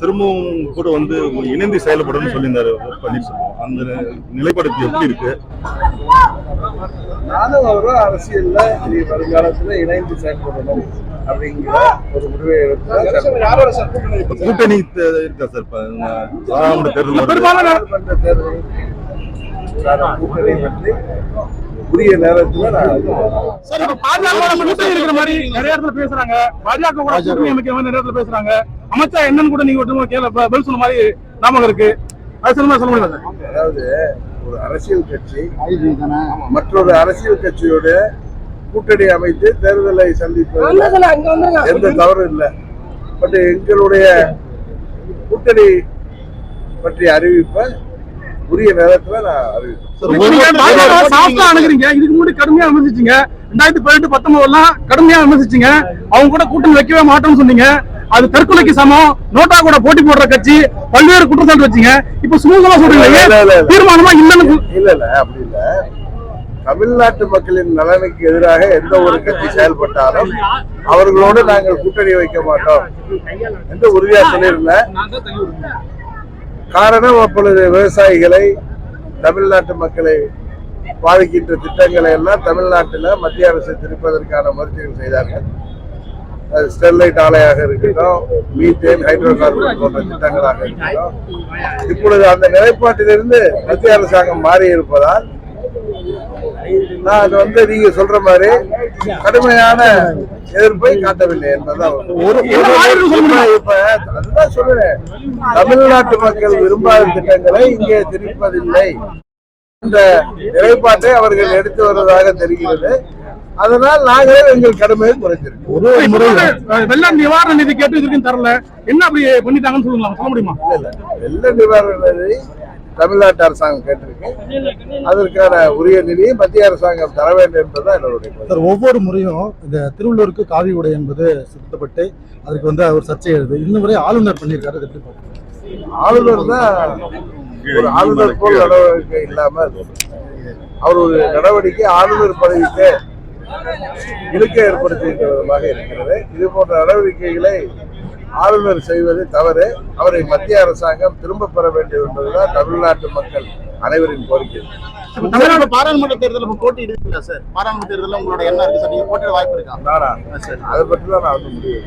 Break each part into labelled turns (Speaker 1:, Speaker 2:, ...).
Speaker 1: திரும்பவும் கூட வந்து இணைந்து செயல்படணும்னு சொல்லியிருந்தாரு பன்னீர்செல்வம். அந்த நிலைப்பாடு எப்படி இருக்கு?
Speaker 2: நானும் அவரும் அரசியல்ல வருங்காலத்துல இணைந்து செயல்படணும் அப்படிங்கிற ஒரு முடிவை எடுத்து
Speaker 1: கூட்டணி இருக்கா சார்? தேர்தல்
Speaker 2: உரிய நேரத்துல நான்
Speaker 3: சார் இப்ப பாஜக கூட்டணி இருக்கிற மாதிரி நிறைய இடத்துல பேசுறாங்க. பாஜக கூட கூட்டணி அமைக்கிற மாதிரி நிறைய இடத்துல பேசுறாங்க. அமைச்சா என்னன்னு கூட நீங்க ஒருத்தவங்க கேள்வி பதில் சொன்ன மாதிரி ஞாபகம் இருக்கு. அது சொல்ல முடியல சார்?
Speaker 2: அதாவது ஒரு அரசியல் கட்சி மற்றொரு அரசியல் கட்சியோட கூட்டணி அமைத்து தேர்தலை சந்திப்பது எந்த தவறும் இல்லை. பட் எங்களுடைய கூட்டணி பற்றிய அறிவிப்பை உரிய நேரத்துல நான் அறிவிப்பேன்.
Speaker 3: இதுக்கு முன்னாடி கடுமையா விமர்சிச்சீங்க. ரெண்டாயிரத்தி பதினெட்டு பத்தொன்பதுலாம் கடுமையா விமர்சிச்சீங்க. அவங்க கூட கூட்டணி வைக்கவே மாட்டோம்னு சொன்னீங்க. அது தற்கொலைக்கு சமம். நோட்டா கூட போட்டி போடுற கட்சி பல்வேறு குற்றச்சாட்டு வச்சீங்க. இப்ப சுமூகமா சொல்றீங்க தீர்மானமா இல்லன்னு
Speaker 2: இல்ல இல்ல அப்படி இல்ல. தமிழ்நாட்டு மக்களின் நலனுக்கு எதிராக எந்த ஒரு கட்சி செயல்பட்டாலும் அவர்களோடு நாங்கள் கூட்டணி வைக்க மாட்டோம். என்று உறுதியா சொல்லியிருந்தேன் காரணம் அப்பொழுது விவசாயிகளை தமிழ்நாட்டு மக்களை பாதிக்கின்ற திட்டங்களை எல்லாம் தமிழ்நாட்டில் மத்திய அரசு திருப்பதற்கான முயற்சிகள் செய்தார்கள். ஸ்டெர்லைட் ஆலையாக இருக்கட்டும் மீத்தேன் ஹைட்ரோ கார்பன் போன்ற திட்டங்களாக இருக்கட்டும் இப்பொழுது அந்த நிலைப்பாட்டிலிருந்து மத்திய அரசாங்கம் மாறி இருப்பதால் நான் வந்து நீங்க சொல்ற மாதிரி கடுமையான எதிர்ப்பை காட்டவில்லை என்பதுதான்.
Speaker 3: ஒரு.
Speaker 2: இப்ப அதுதான் சொல்றேன் தமிழ்நாட்டு மக்கள் விரும்பாத திட்டங்களை இங்கே திணிப்பதில்லை இந்த நிலைப்பாட்டை அவர்கள் எடுத்து வருவதாக தெரிகிறது அதனால் நாங்களே எங்கள் கடமையை குறைத்திருக்கோம்
Speaker 1: ஒரு ஒரு முறை
Speaker 3: வெள்ள நிவாரண நிதி கேட்டு இதுக்கும் தரல. என்ன அப்படி பண்ணிட்டாங்கன்னு சொல்லுங்களா? சொல்ல முடியுமா?
Speaker 2: இல்ல, இல்ல. வெள்ள நிவாரண நிதி தமிழ்நாட்டு அரசாங்கம் கேட்டிருக்கு. அதற்கான உரிய நிதியை மத்திய அரசாங்கம் தர வேண்டும் என்பதுதான் என்னுடைய.
Speaker 4: சார் ஒவ்வொரு முறையும் இந்த திருவள்ளூருக்கு காவி உடை என்பது சுத்தப்பட்டு அதுக்கு வந்து அவர் சர்ச்சை எழுது. இன்னும் வரை ஆளுநர் பண்ணியிருக்காரு அது எப்படி
Speaker 2: ஆளுநர் தான் ஒரு ஆளுநர் போல் நடவடிக்கை இல்லாம அவர் ஒரு நடவடிக்கை ஆளுநர் பதவிக்கு இழுக்க ஏற்படுத்தியிருக்கிற விதமாக இருக்கிறது. இது போன்ற நடவடிக்கைகளை ஆளுநர் செய்வது தவறு. அவரை மத்திய அரசாங்கம் திரும்ப பெற வேண்டும் என்பதுதான் தமிழ்நாட்டு மக்கள் அனைவரின் கோரிக்கை.
Speaker 5: தமிழ்நாடு பாராளுமன்ற இப்ப போட்டியிடுவீங்களா சார்? பாராளுமன்ற தேர்தலில் உங்களோட என்ன இருக்கு சார். நீங்க போட்டியிட வாய்ப்பு இருக்கா?
Speaker 2: நானா? அதை பற்றி தான் நான் வந்து முடிவு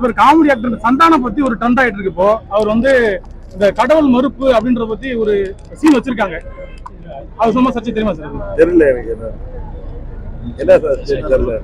Speaker 3: இவர் காமெடி ஆக்டர் சந்தானம் பத்தி ஒரு ட்ரெண்ட் ஆயிட்டு இருக்கு இப்போ. அவர் வந்து இந்த கடவுள் மறுப்பு அப்படின்றத பத்தி ஒரு சீன் வச்சிருக்காங்க. அது சும்மா சர்ச்சை தெரியுமா சார்?
Speaker 2: தெரியல எனக்கு என்ன சார் தெரியல